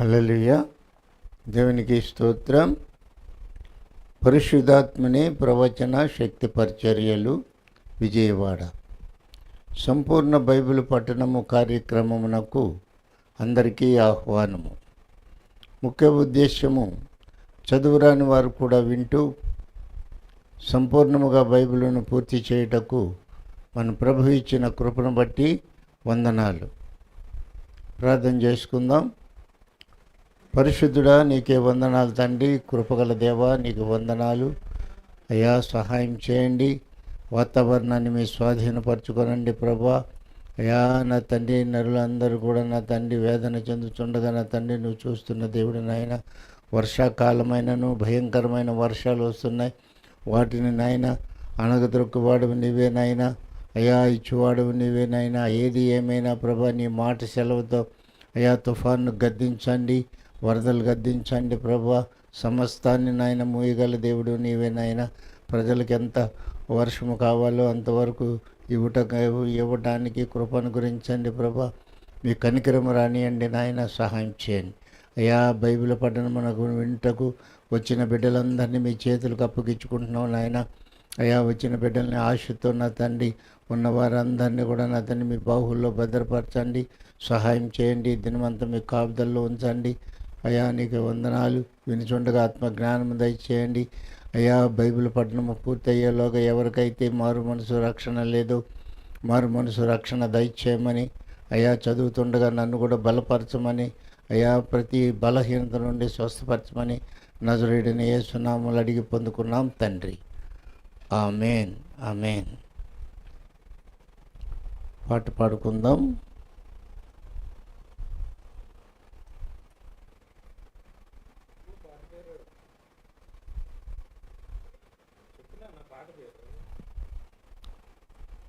హలలియ దేవునికి స్తోత్రం. పరిశుద్ధాత్మని ప్రవచన శక్తి పరిచర్యలు విజయవాడ. సంపూర్ణ బైబిల్ పఠనము కార్యక్రమమునకు అందరికీ ఆహ్వానము. ముఖ్య ఉద్దేశము చదువురాని వారు కూడా వింటూ సంపూర్ణముగా బైబిల్ను పూర్తి చేయుటకు మన ప్రభు ఇచ్చిన కృపను బట్టి వందనాలు. ప్రార్థన చేసుకుందాం. పరిశుద్ధుడా నీకే వందనాలు తండ్రి. కృపగల దేవా నీకు వందనాలు. అయ్యా సహాయం చేయండి. వాతావరణాన్ని మీ స్వాధీనపరచుకోనండి ప్రభా. అయ్యా నా తండ్రి నరులందరూ కూడా నా తండ్రి వేదన చెందుతుండగా నా తండ్రి నువ్వు చూస్తున్న దేవుడు నాయన. వర్షాకాలమైనను భయంకరమైన వర్షాలు వస్తున్నాయి. వాటిని నాయన అనగదొక్కువాడు నీవే నాయన. అయ్యా ఇచ్చువాడు నీవే నాయన. ఏది ఏమైనా ప్రభా నీ మాట సెలవుతో అయా తుఫాను గద్దించండి. వరదలు గద్దించండి ప్రభా. సమస్తాన్ని నాయన మూయగల దేవుడు నీవే నాయన. ప్రజలకు ఎంత వర్షము కావాలో అంతవరకు ఇవ్వట ఇవ్వడానికి కృపను గురించండి ప్రభా. మీ కనికరము రానియండి నాయన సహాయం చేయండి. అయ్యా బైబిల్ పఠనం మనకు వింటకు వచ్చిన బిడ్డలందరినీ మీ చేతులకు అప్పగించుకుంటున్నాం నాయన. అయ్యా వచ్చిన బిడ్డల్ని ఆశతో నా తండ్రి ఉన్న వారందరినీ కూడా నా తండ్రి మీ బాహుల్లో భద్రపరచండి. సహాయం చేయండి దినమంతా మీ కాపుదల్లో ఉంచండి. అయా నీకు వందనాలు. వినిచుండగా ఆత్మజ్ఞానం దయచేయండి. అయ్యా బైబిల్ పట్టణము పూర్తయ్యేలోగా ఎవరికైతే మారు మనసు రక్షణ లేదో మారు మనసు రక్షణ దయచేయమని అయ్యా చదువుతుండగా నన్ను కూడా బలపరచమని అయా ప్రతి బలహీనత నుండి స్వస్థపరచమని నజరేడిని ఏ సునాములు అడిగి పొందుకున్నాం తండ్రి. ఆమెన్. ఆమెన్. పాట పాడుకుందాం.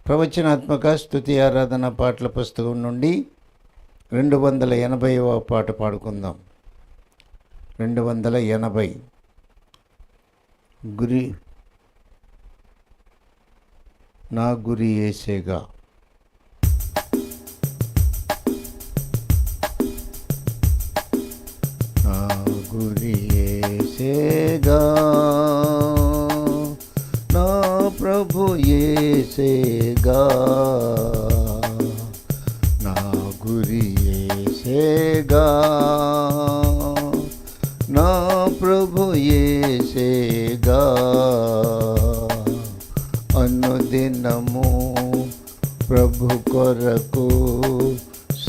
ప్రవచనాత్మక స్థుతి ఆరాధన పాటల పుస్తకం నుండి రెండు వందల ఎనభైవ పాట పాడుకుందాం. రెండు వందల ఎనభై. గురి నా గురి ఏసేగా. ప్రభు కొరకు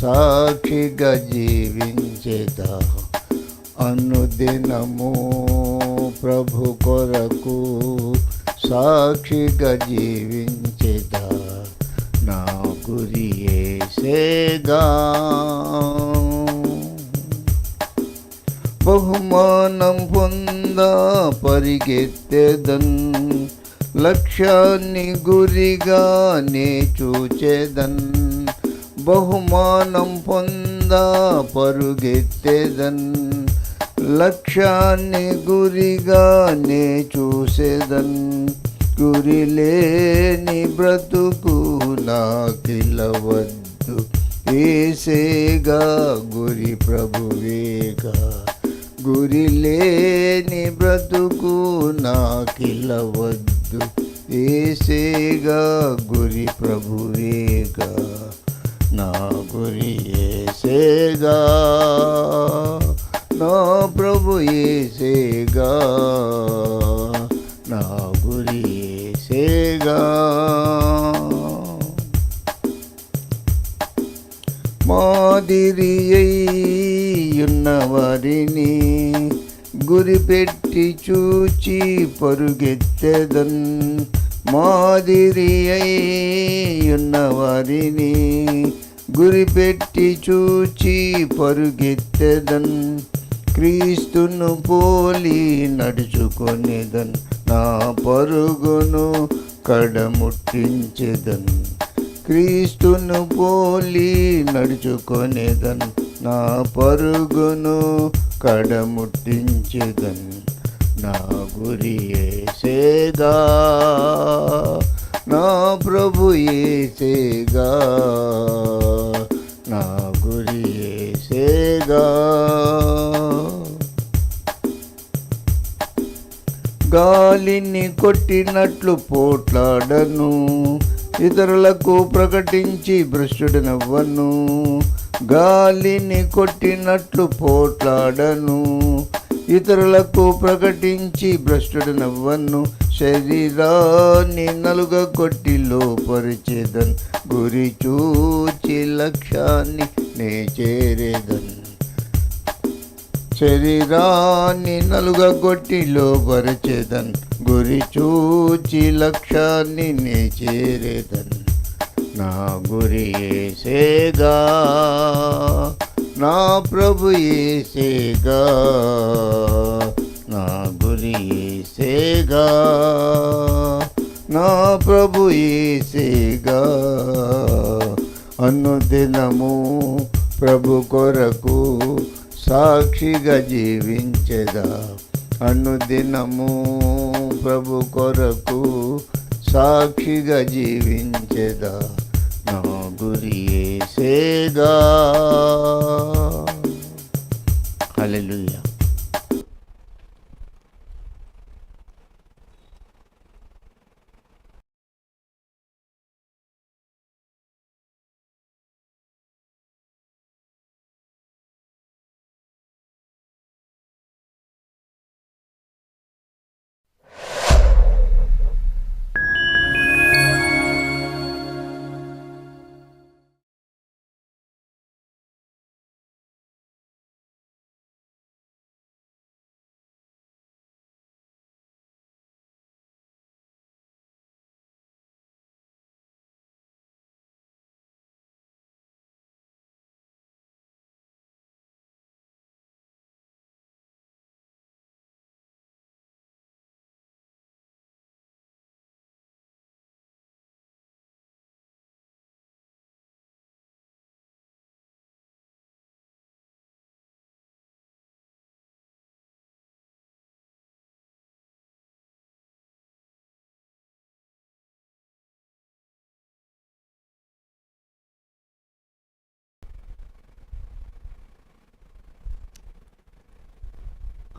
సాక్షిగా జీవించేదా. అనుదినము ప్రభు కొరకు సాక్షిగా జీవించేదా. నా గురి ఏసేగా బహుమానం పొంద పరిగెత్తెదన్. లక్ష్యాన్ని గురిగా నే బహుమానం పొంద పరుగెత్తేదన్. లక్ష్యాన్ని గురిగానే చూసేదన్. గురి లేని బ్రతుకు నాకిలవద్దు. ఏసేగా గురి ప్రభువేగా గురి లేని బ్రతుకు నాకిలవద్దు. ఏసేగా గురి ప్రభువేగా నా గురి ఏసేగా నా ప్రభు ఏసేగా నా గురి ఏసేగా మాదిరియన్న వారిని గురిపెట్టి చూచి పరుగెత్తెదన్ మాదిరియన్న వారిని గురిపెట్టి చూచి పరుగెత్తెదన్ క్రీస్తును పోలి నడుచుకొనేదన్ నా పరుగును కడముట్టించెదన్ క్రీస్తును పోలి నడుచుకొనేదన్ నా పరుగును కడముట్టించెదన్ నా గురి ఏసేగా నా ప్రభు ఏసేగా నా గురి ఏసేగా గాలిని కొట్టినట్లు పోట్లాడను ఇతరులకు ప్రకటించి భ్రష్టుడనవ్వను. గాలిని కొట్టినట్లు పోట్లాడను ఇతరులకు ప్రకటించి భ్రష్టుడనవ్వను శరీరాన్ని నలుగ కొట్టి లోపరిచేదన్ గురి చూచి లక్ష్యాన్ని నే చేరేదన్. శరీరాన్ని నలుగ కొట్టి లోపరిచేదన్ గురి చూచి లక్ష్యాన్ని నే చేరేదన్. నా గురి సేగా? నా ప్రభు ఏసేగా నా గురి ఏసేగా నా ప్రభు ఏసేగా. అనుదినము ప్రభు కొరకు సాక్షిగా జీవించెదా. అనుదినము ప్రభు కొరకు సాక్షిగా జీవించదా. నా గురియే ఏసేగా హల్లెలూయా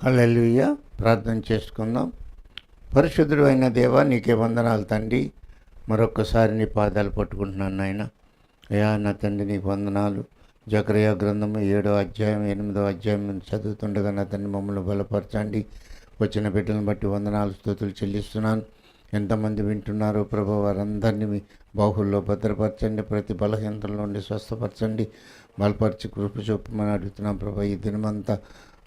హల్లెలూయా. ప్రార్థన చేసుకుందాం. పరిశుద్ధుడు అయిన దేవా నీకే వందనాలు తండ్రి. మరొక్కసారి నీ పాదాలు పట్టుకుంటున్నాను నాయన. అయా నా తండ్రి నీకు వందనాలు. జకరయ గ్రంథము ఏడో అధ్యాయం ఎనిమిదో అధ్యాయం చదువుతుండగా నా తండ్రి మమ్మల్ని బలపరచండి. వచ్చిన బిడ్డలను బట్టి వందనాలు స్థుతులు చెల్లిస్తున్నాను. ఎంతమంది వింటున్నారో ప్రభు వారందరినీ మీ బాహుల్లో భద్రపరచండి. ప్రతి బలహీనతల నుండి స్వస్థపరచండి. బలపరిచి కృప చూపమని అడుగుతున్నాం ప్రభు ఈ దినమంతా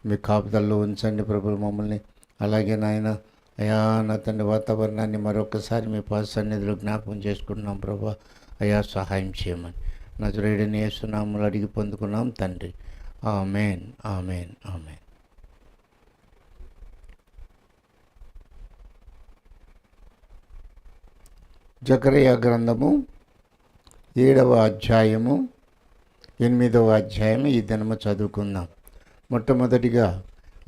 మీ కాపుదల్లో ఉంచండి ప్రభు మమ్మల్ని. అలాగే నాయన అయా నా తండ్రి వాతావరణాన్ని మరొకసారి మీ పాద సన్నిధిలో జ్ఞాపకం చేసుకుంటున్నాం ప్రభు. అయా సహాయం చేయమని. నజరేడిని వేస్తున్నాములు అడిగి పొందుకున్నాం తండ్రి. ఆమెన్ ఆమెన్ ఆమెన్. జకరయ గ్రంథము ఏడవ అధ్యాయము ఎనిమిదవ అధ్యాయం ఈ దినము చదువుకుందాం. మొట్టమొదటిగా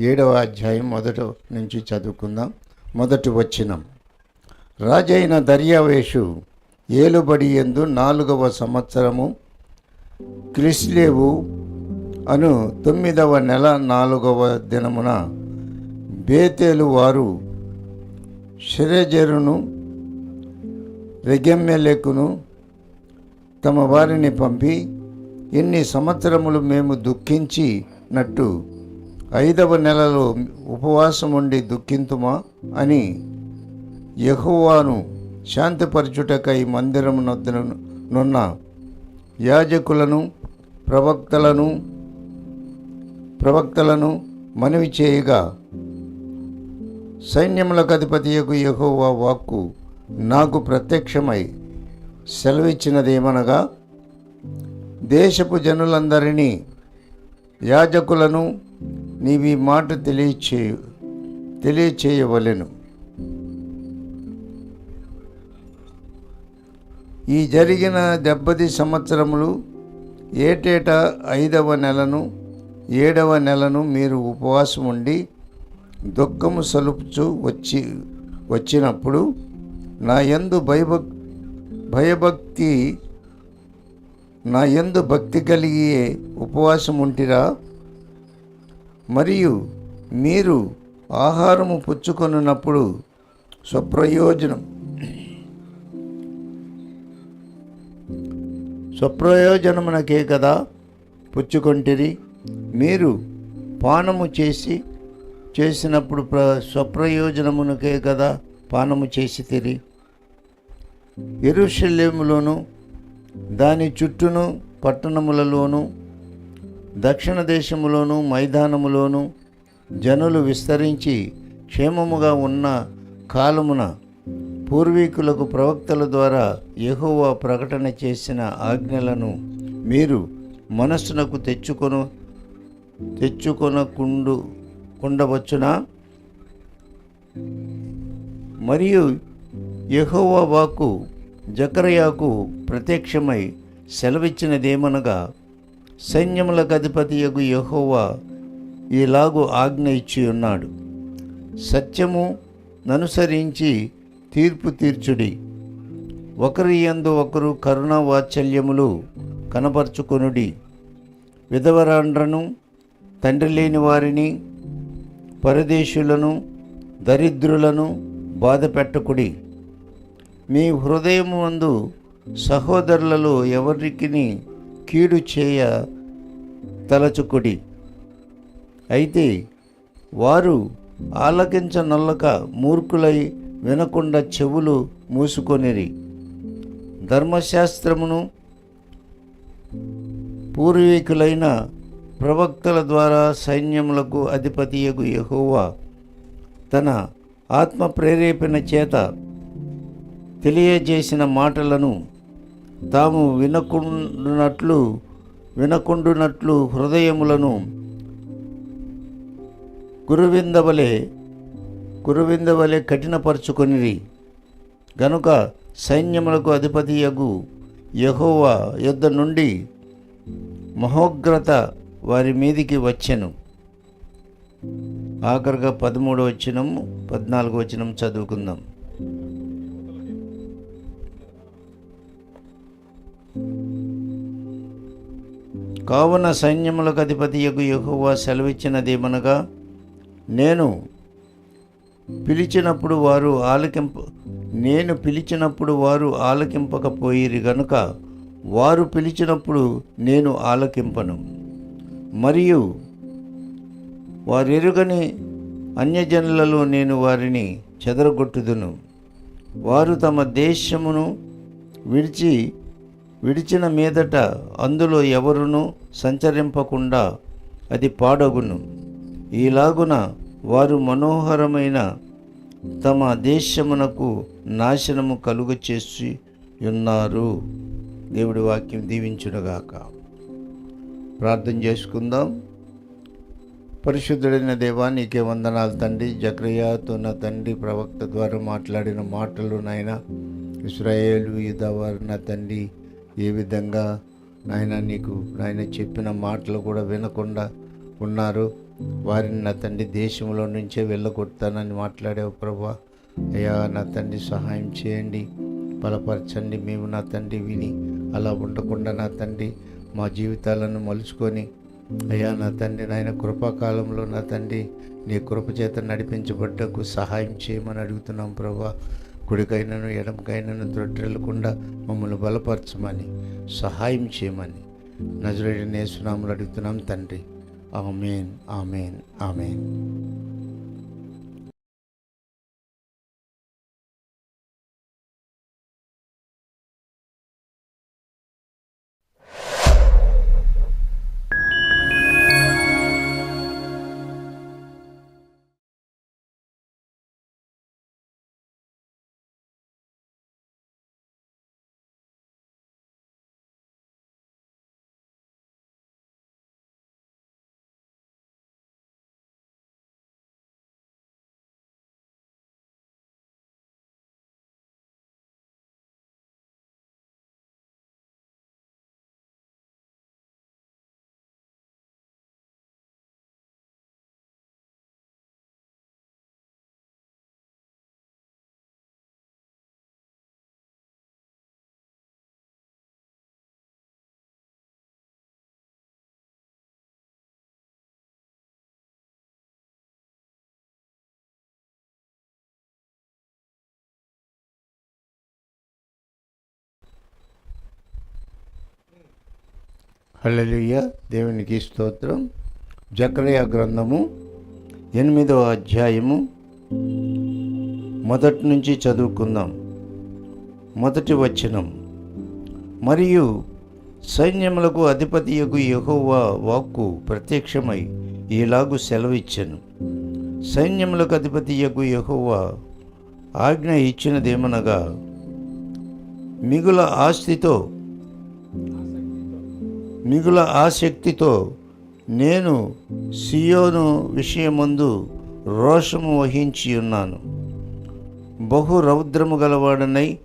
ఏడవ అధ్యాయం మొదట నుంచి చదువుకుందాం. మొదటి వచ్చినం రాజైన దర్యావేషు ఏలుబడి ఎందు నాలుగవ సంవత్సరము క్రిస్లేవు అను తొమ్మిదవ నెల నాలుగవ దినమున బేతేలు వారు షెరెజరును రెగెమ్మెలెకును తమ వారిని పంపి ఎన్ని సంవత్సరములు మేము దుఃఖించి నట్టు ఐదవ నెలలో ఉపవాసం ఉండి దుఃఖింతుమా? అని యెహోవాను శాంతిపరచుటకై మందిరం నున్న యాజకులను ప్రవక్తలను ప్రవక్తలను మనవి చేయగా సైన్యములకు అధిపతియకు యహోవా వాక్కు నాకు ప్రత్యక్షమై సెలవిచ్చినదేమనగా దేశపు జనులందరినీ యాజకులను నీవి మాట తెలియచేయు తెలియచేయవలెను. ఈ జరిగిన దెబ్బది సంవత్సరములు ఏటేటా ఐదవ నెలను ఏడవ నెలను మీరు ఉపవాసం ఉండి దుఃఖము సలుపుచు వచ్చి వచ్చినప్పుడు నా యందు భయభక్ భయభక్తి నా యందు భక్తి కలిగి ఉపవాసం ఉంటిరా? మరియు మీరు ఆహారము పుచ్చుకొనున్నప్పుడు స్వప్రయోజనం. స్వప్రయోజనమునకే కదా పుచ్చుకొంటిరి? మీరు పానము చేసి చేసినప్పుడు ప్ర స్వప్రయోజనమునకే కదా పానము చేసి తిరి ఎరుషలేములోను దాని చుట్టూను పట్టణములలోను దక్షిణ దేశములోను మైదానములోను జనులు విస్తరించి క్షేమముగా ఉన్న కాలమున పూర్వీకులకు ప్రవక్తల ద్వారా యహోవా ప్రకటన చేసిన ఆజ్ఞలను మీరు మనస్సునకు తెచ్చుకొను తెచ్చుకొనకుండు కుండవచ్చునా? మరియు యహోవా వాక్కు జకరయాకు ప్రత్యక్షమై సెలవిచ్చినదేమనగా సైన్యములకు అధిపతియగు యెహోవా ఇలాగు ఆజ్ఞ ఇచ్చి ఉన్నాడు సత్యము ననుసరించి తీర్పు తీర్చుడి. ఒకరి ఎందు ఒకరు కరుణ వాత్సల్యములు కనపరుచుకొనుడి. విధవరాండ్రను తండ్రి లేని వారిని పరదేశులను దరిద్రులను బాధ పెట్టకుడి మీ హృదయం మందు సహోదరులలో ఎవరికి కీడు చేయ తలచుకుడి. అయితే వారు ఆలకించనొల్లక మూర్ఖులై వినకుండా చెవులు మూసుకొనిరి. ధర్మశాస్త్రమును పూర్వీకులైన ప్రవక్తల ద్వారా సైన్యములకు అధిపతియగు యహోవా తన ఆత్మ ప్రేరేపణ చేత తెలియజేసిన మాటలను తాము వినకుండునట్లు వినకుండునట్లు హృదయములను గురువిందవలే గురువిందవలే కఠినపరుచుకొనిరి. గనుక సైన్యములకు అధిపతియగు యహోవా యుద్ధ నుండి మహోగ్రత వారి మీదికి వచ్చెను. ఆఖరిగా పదమూడు వచనం పద్నాలుగు వచనం చదువుకుందాం. కావున సైన్యములకు అధిపతియగు యెహోవా సెలవిచ్చినదేమనగా నేను పిలిచినప్పుడు వారు ఆలకింప నేను పిలిచినప్పుడు వారు ఆలకింపకపోయిరి గనుక వారు పిలిచినప్పుడు నేను ఆలకింపను. మరియు వారెరుగని అన్యజనులలో నేను వారిని చెదరగొట్టుదును. వారు తమ దేశమును విడిచి విడిచిన మీదట అందులో ఎవరునూ సంచరింపకుండా అది పాడగును. ఈలాగున వారు మనోహరమైన తమ దేశమునకు నాశనము కలుగ చేసి ఉన్నారు. దేవుడి వాక్యం దీవించునుగాక. ప్రార్థన చేసుకుందాం. పరిశుద్ధుడైన దేవా నీకే వందనాలు తండ్రి. జక్రయాతో నా తండ్రి ప్రవక్త ద్వారా మాట్లాడిన మాటలు నాయన. ఇస్రాయేలు యూదవారు నా తండ్రి. ఏ విధంగా నాయన నీకు నాయన చెప్పిన మాటలు కూడా వినకుండా ఉన్నారు? వారిని నా తండ్రి దేశంలో నుంచే వెళ్ళగొడతానని మాట్లాడావు ప్రభా. అయ్యా నా తండ్రి సహాయం చేయండి బలపరచండి. మేము నా తండ్రి విని అలా ఉండకుండా నా తండ్రి మా జీవితాలను మలుచుకొని అయ్యా నా తండ్రి నాయన కృపాకాలంలో నా తండ్రి నీ కృప చేత నడిపించబడ్డకు సహాయం చేయమని అడుగుతున్నాం ప్రభా. కుడికైనను ఎడమకైనను త్రొట్టెలకుండా మమ్మల్ని బలపరచమని సహాయం చేయమని నజరేడి నేసునాములు అడుగుతున్నాం తండ్రి. ఆమెన్ ఆమెన్ ఆమెన్. హల్లెలూయ. దేవునికి స్తోత్రం. జక్రయ గ్రంథము ఎనిమిదవ అధ్యాయము. మొదటి నుంచి చదువుకుందాం. మొదటి వచనం. మరియు సైన్యములకు అధిపతియకు యహోవా వాక్కు ప్రత్యక్షమై ఈలాగు సెలవిచ్చాను. సైన్యములకు అధిపతియకు యహోవా ఆజ్ఞ ఇచ్చినదేమనగా మిగుల ఆస్తితో మిగుల ఆసక్తితో నేను సియోను విషయమందు రోషము వహించి ఉన్నాను. బహు రౌద్రము గలవాడనై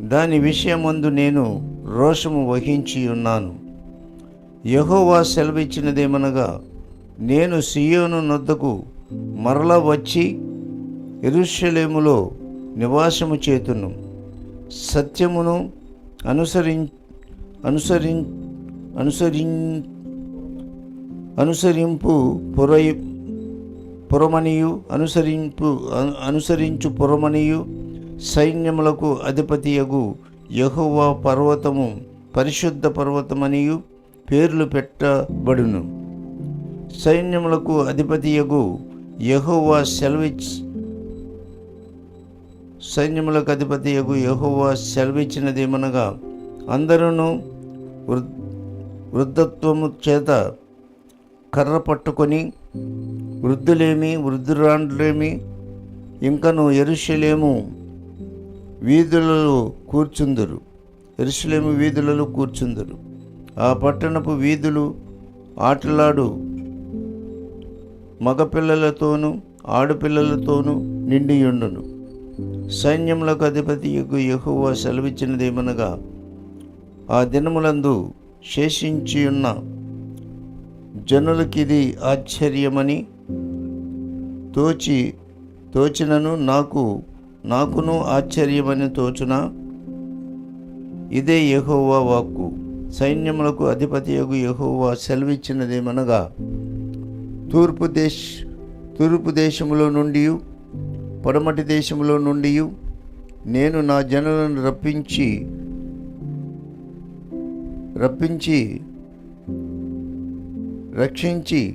దాని విషయమందు నేను రోషము వహించి ఉన్నాను. యహోవా సెలవిచ్చినదేమనగా నేను సియోను నొద్దకు మరల వచ్చి ఎరుషలేములో నివాసము చేతును. సత్యమును అనుసరి అనుసరిం అనుసరి అనుసరింపు పురై పురమనియు అనుసరింపు అను- అనుసరించు పురమనియు సైన్యములకు అధిపతియగు యహోవా పర్వతము పరిశుద్ధ పర్వతమనియు పేర్లు పెట్టబడును. సైన్యములకు అధిపతియగు యెహోవా సెల్విచ్ సైన్యములకు అధిపతియగు యెహోవా సెల్విచ్చినదేమనగా అందరూ వృద్ వృద్ధత్వము చేత కర్ర పట్టుకొని వృద్ధులేమి వృద్ధురాండ్లేమి ఇంకను ఎరుషలేము వీధులలో కూర్చుందరు. ఎరుషలేము వీధులలో కూర్చుందరు. ఆ పట్టణపు వీధులు ఆటలాడు మగపిల్లలతోనూ ఆడపిల్లలతోనూ నిండియుండును. సైన్యములకు అధిపతి ఎహువ సెలవిచ్చినదేమనగా ఆ దినములందు శేషించి ఉన్న జనులకిది ఆశ్చర్యమని తోచి తోచినను నాకు నాకును ఆశ్చర్యమని తోచున? ఇదే యహోవా వాక్కు. సైన్యములకు అధిపతి యగు సెలవిచ్చినదేమనగా తూర్పు దేశ్ తూర్పు దేశములో నుండి పడమటి దేశములో నుండి నేను నా జనులను రప్పించి రప్పించి రక్షించి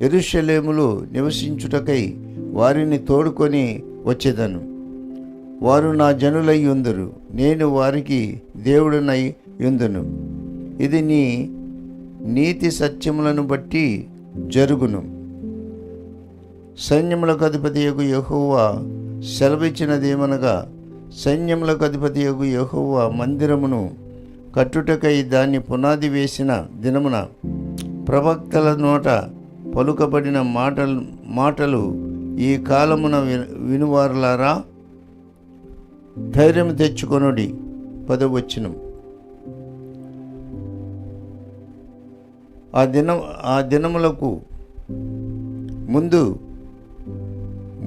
ఎరుషలేములో నివసించుటకై వారిని తోడుకొని వచ్చేదను. వారు నా జనులై ఉందరు. నేను వారికి దేవుడనై ఉందును. ఇది నీ నీతి సత్యములను బట్టి జరుగును. సైన్యములకు అధిపతి యొక్క యహోవా సెలవిచ్చినదేమనగా సైన్యములకు అధిపతి యొక్క యహోవా మందిరమును కట్టుటకై దాన్ని పునాది వేసిన దినమున ప్రవక్తల నోట పలుకబడిన మాటలు మాటలు ఈ కాలమున వినువారులారా? ధైర్యం తెచ్చుకొనుడి పదవచ్చును ఆ దినం ఆ దినములకు ముందు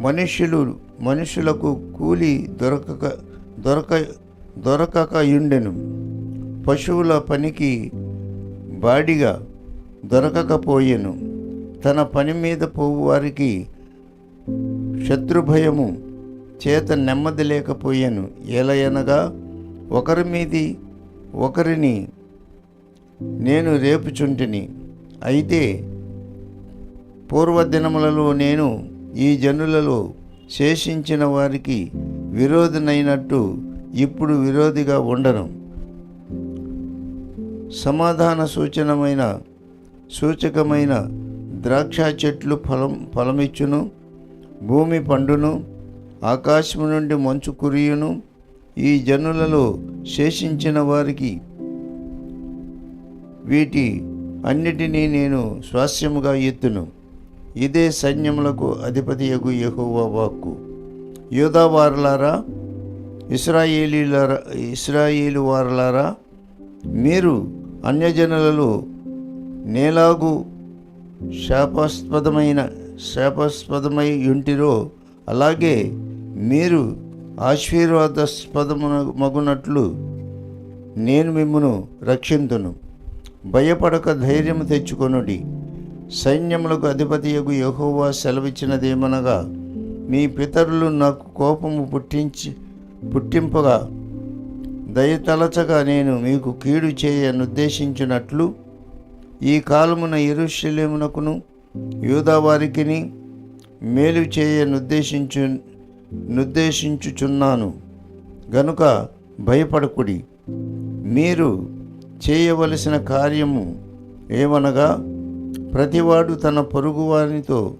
మనుష్యులు మనుషులకు కూలి దొరకక దొరక దొరకక యుండెను. పశువుల పనికి బాడిగా దొరకకపోయెను. తన పని మీద పోవు వారికి శత్రుభయము చేత నెమ్మది లేకపోయాను. ఎలయనగా ఒకరి మీది ఒకరిని నేను రేపుచుంటిని. అయితే పూర్వదినములలో నేను ఈ జనులలో శేషించిన వారికి విరోధినైనట్టు ఇప్పుడు విరోధిగా ఉండను. సమాధాన సూచనమైన సూచకమైన ద్రాక్ష చెట్లు ఫలం ఫలమిచ్చును భూమి పండును ఆకాశము నుండి మంచు కురియును ఈ జనులలో శేషించిన వారికి వీటి అన్నిటినీ నేను స్వాస్యముగా ఎత్తును. ఇదే సైన్యములకు అధిపతియగు యహోవా వాక్కు. యూదా ఇస్రాయేలీలారా ఇస్రాయేలు వారలారా మీరు అన్యజనులలో నేలాగు శాపాస్పదమైన శాపాస్పదమై ఉంటిరో అలాగే మీరు ఆశీర్వాదాస్పదము మగునట్లు నేను మిమ్మను రక్షింతును. భయపడక ధైర్యము తెచ్చుకొనుడి. సైన్యములకు అధిపతియగు యహోవా సెలవిచ్చినదేమనగా మీ పితరులు నాకు కోపము పుట్టించి పుట్టింపగా దయతలచగా నేను మీకు కీడు చేయనుద్దేశించినట్లు ఈ కాలమున ఎరుషలేమునకును యూదావారికిని మేలు చేయనుద్దేశించు నిర్దేశించుచున్నాను గనుక భయపడకుడి. మీరు చేయవలసిన కార్యము ఏమనగా ప్రతివాడు తన పొరుగువానితో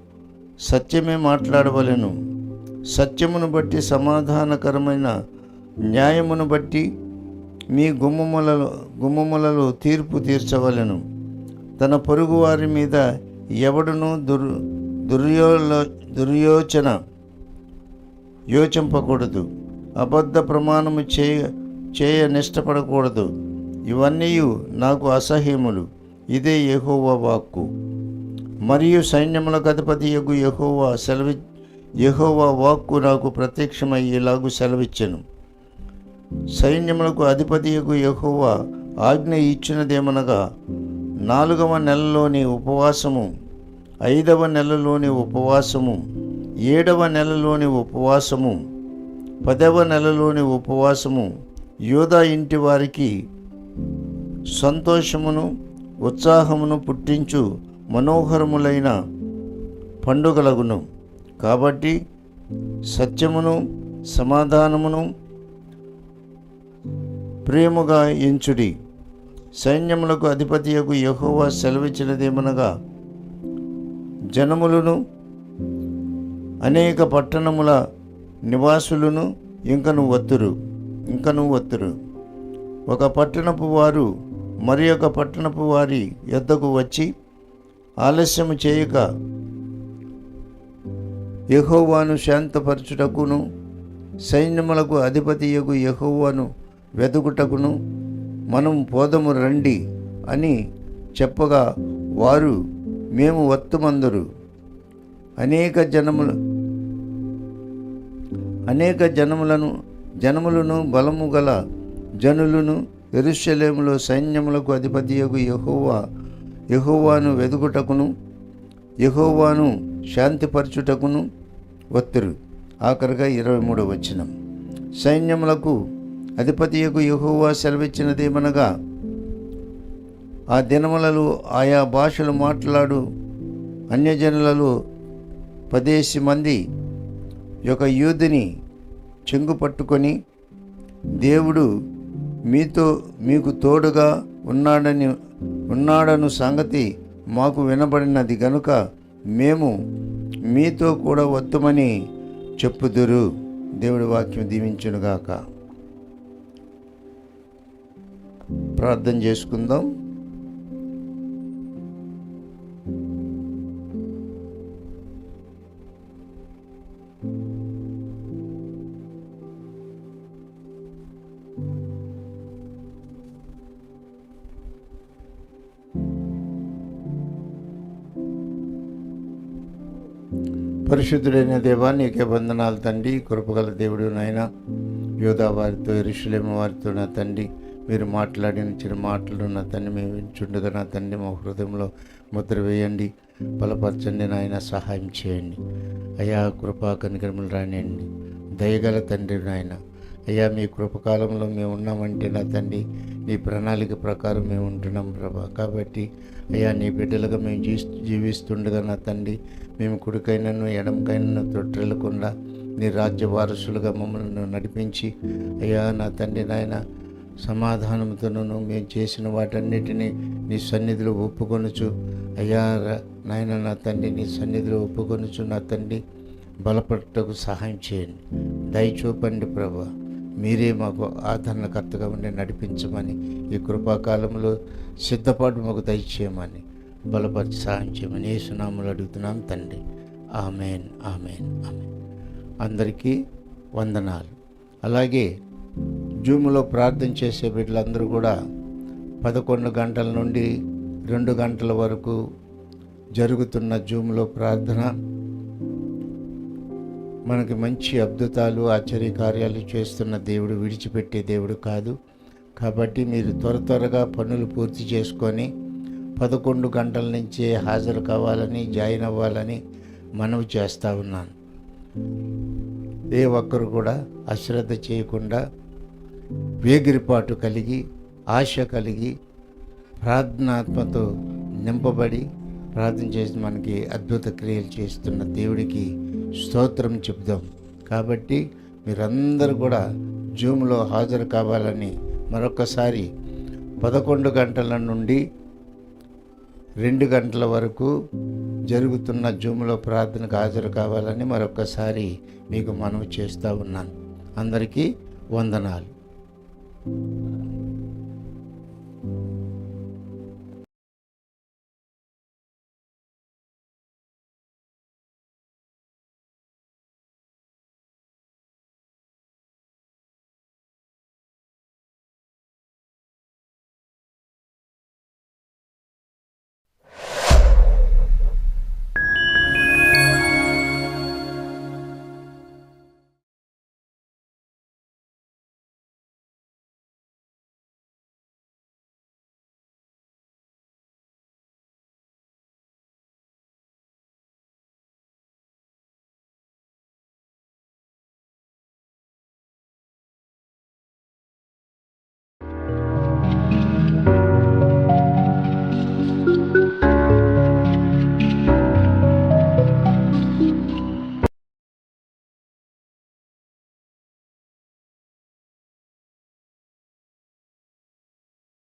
సత్యమే మాట్లాడవలెను. సత్యమును బట్టి సమాధానకరమైన న్యాయమును బట్టి మీ గుమ్మములలో గుమ్మములలో తీర్పు తీర్చవలెను. తన పొరుగువారి మీద ఎవడును దుర్ దుర్యోలో దుర్యోచన యోచింపకూడదు. అబద్ధ ప్రమాణము చేయ చేయ నిష్టపడకూడదు. ఇవన్నీ నాకు అసహ్యములు. ఇదే యహోవా వాక్కు. మరియు సైన్యములకు అధిపతి యగు యహోవా సెలవి యహోవా వాక్కు నాకు ప్రత్యక్షమయ్యేలాగు సెలవిచ్చను సెలవిచ్చెను. సైన్యములకు అధిపతియకు యహోవా ఆజ్ఞ ఇచ్చినదేమనగా నాలుగవ నెలలోని ఉపవాసము ఐదవ నెలలోని ఉపవాసము ఏడవ నెలలోని ఉపవాసము పదవ నెలలోని ఉపవాసము యోధా ఇంటి వారికి సంతోషమును ఉత్సాహమును పుట్టించు మనోహరములైన పండుగలగును. కాబట్టి సత్యమును సమాధానమును ప్రేముగా ఎంచుడి. సైన్యములకు అధిపతియకు యహోవా సెలవిచ్చినదేమనగా జనములను అనేక పట్టణముల నివాసులను ఇంకను వత్తురు ఇంకను వత్తురు. ఒక పట్టణపు వారు మరి ఒక పట్టణపు వారి యొద్దకు వచ్చి ఆలస్యము చేయక యహోవాను శాంతపరచుటకును సైన్యములకు అధిపతియకు యహోవాను వెతుకుటకును మనం పోదము రండి అని చెప్పగా వారు మేము వత్తుమందరు. అనేక జనములు అనేక జనములను జనములను బలము గల జనులను ఎరుషలేములో సైన్యములకు అధిపతియగు యహోవా యహోవాను వెదుకుటకును యహోవాను శాంతిపరచుటకును వత్తురు. ఆఖరిగా ఇరవై మూడవ వచ్చినం సైన్యములకు అధిపతియకు యహోవా సెలవిచ్చినదేమనగా ఆ దినములలో ఆయా భాషలు మాట్లాడు. అన్యజనులలో పదేసి మంది యొక్క యూదిని చెంగు పట్టుకొని దేవుడు మీతో మీకు తోడుగా ఉన్నాడని ఉన్నాడను సంగతి మాకు వినబడినది గనుక మేము మీతో కూడా వద్దమని చెప్పుదురు. దేవుడి వాక్యం దీవించునుగాక. ప్రార్థన చేసుకుందాం. పరిశుద్ధుడైన దేవా నీకే వందనాలు తండ్రి. కృపగల దేవుడు నాయన. యోధా వారితో ఋషులేమ వారితో నా తండ్రి. మీరు మాట్లాడిన చిన్న మాటలు నా తండ్రి మేము వించుండగా నా తండ్రి మా హృదయంలో ముద్ర వేయండి బలపరచండి నాయన సహాయం చేయండి. అయ్యా కృపా కనికరములు రానియండి. దయగల తండ్రి నాయన అయ్యా మీ కృపకాలంలో మేము ఉన్నామంటే నా తండ్రి నీ ప్రణాళిక ప్రకారం మేము ఉంటున్నాం ప్రభా. కాబట్టి అయ్యా నీ బిడ్డలుగా మేము జీ జీవిస్తుండగా నా తండ్రి మేము కుడికైనను ఎడంకైనను తొట్టెలకుండా నీ రాజ్య వారసులుగా మమ్మల్ని నడిపించి అయ్యా నా తండ్రి నాయన సమాధానంతోనూ మేము చేసిన వాటన్నిటినీ నీ సన్నిధిలో ఒప్పుకొనుచు. అయ్యా నాయన నా తండ్రి నీ సన్నిధిలో ఒప్పుకొనుచు నా తండ్రి. బలపడటకు సహాయం చేయండి. దయచూపండి ప్రభా. మీరే మాకు ఆదరణకర్తగా ఉండి నడిపించమని ఈ కృపాకాలంలో సిద్ధపాటు మాకు దయచేయమని బలపరిచి సహాయం చేయమని ఏ సునాములు అడుగుతున్నాం తండ్రి. ఆమెన్ ఆమెన్ ఆమెన్. అందరికీ వందనాలు. అలాగే జూమ్లో ప్రార్థన చేసే బిడ్డలందరూ కూడా పదకొండు గంటల నుండి రెండు గంటల వరకు జరుగుతున్న జూమ్లో ప్రార్థన. మనకి మంచి అద్భుతాలు ఆశ్చర్య కార్యాలు చేస్తున్న దేవుడు విడిచిపెట్టే దేవుడు కాదు. కాబట్టి మీరు త్వర త్వరగా పనులు పూర్తి చేసుకొని పదకొండు గంటల నుంచే హాజరు కావాలని జాయిన్ అవ్వాలని మనవి చేస్తూ ఉన్నాను. ఏ ఒక్కరు కూడా అశ్రద్ధ చేయకుండా వేగిరిపాటు కలిగి ఆశ కలిగి ప్రార్థనాత్మతో నింపబడి ప్రార్థన చేసి మనకి అద్భుత క్రియలు చేస్తున్న దేవుడికి స్తోత్రం చెబుదాం. కాబట్టి మీరందరూ కూడా జూమ్లో హాజరు కావాలని మరొకసారి పదకొండు గంటల నుండి రెండు గంటల వరకు జరుగుతున్న జూమ్లో ప్రార్థనకు హాజరు కావాలని మరొకసారి మీకు మనవి చేస్తూ ఉన్నాను. అందరికీ వందనాలు. Thank you.